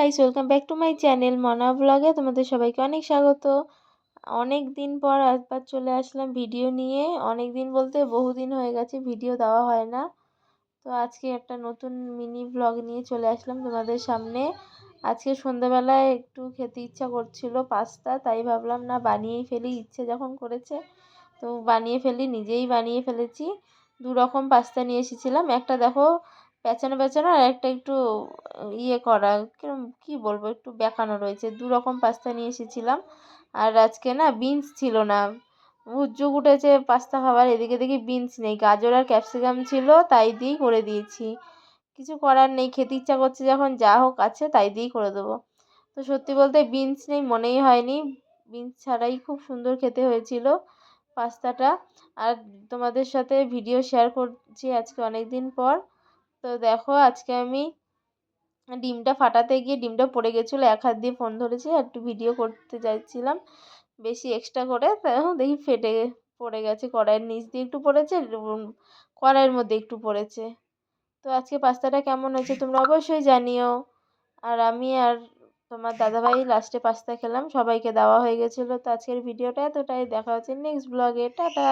Guys welcome back to my channel Mona ব্লগে তোমাদের সবাইকে অনেক স্বাগত। অনেক দিন পর একবার চলে আসলাম ভিডিও নিয়ে। অনেক দিন বলতে বহুদিন হয়ে গেছে ভিডিও দেওয়া হয় না। তো আজকে একটা নতুন মিনি ব্লগ নিয়ে চলে আসলাম তোমাদের সামনে। আজকে সন্ধ্যাবেলায় একটু খেতে ইচ্ছা করছিল পাস্তা, তাই ভাবলাম না বানিয়েই ফেলি, ইচ্ছে যখন করেছে। তো বানিয়ে ফেলি, নিজেই বানিয়ে ফেলেছি। দু রকম পাস্তা নিয়ে এসেছিলাম। একটা দেখো পেঁচানো পেঁচানো আর একটা একটু ইয়ে করা, কিরম, কী বলব, একটু বেঁকানো রয়েছে। দু রকম পাস্তা নিয়ে এসেছিলাম। আর আজকে না বিনস ছিল না। উজ্জুক উঠেছে পাস্তা খাবার, এদিকে দেখি বিনস নেই। গাজর আর ক্যাপসিকাম ছিল, তাই দিয়েই করে দিয়েছি। কিছু করার নেই, খেতে ইচ্ছা করছে যখন যা হোক আছে তাই দিয়েই করে দেবো। তো সত্যি বলতে বিনস নেই, মনেই হয়নি। বিনস ছাড়াই খুব সুন্দর খেতে হয়েছিল পাস্তাটা। আর তোমাদের সাথে ভিডিও শেয়ার করছি আজকে অনেক দিন পর। তো দেখো আজকে আমি ডিমটা ফাটাতে গিয়ে ডিমটা পড়ে গেছিল, এক হাত দিয়ে ফোন ধরেছি, আর একটু ভিডিও করতে চাইছিলাম বেশি এক্সট্রা করে দেখি ফেটে পড়ে গেছে, কড়াইয়ের নিচ দিয়ে একটু পড়েছে কড়াইয়ের মধ্যে একটু পড়েছে। তো আজকে পাস্তাটা কেমন হয়েছে তোমরা অবশ্যই জানিও। আর আমি আর তোমার দাদাভাই লাস্টে পাস্তা খেলাম, সবাইকে দেওয়া হয়ে গেছিল, তো আজকের ভিডিওটা এতটাই, দেখা হচ্ছে নেক্সট ব্লগে টাটা!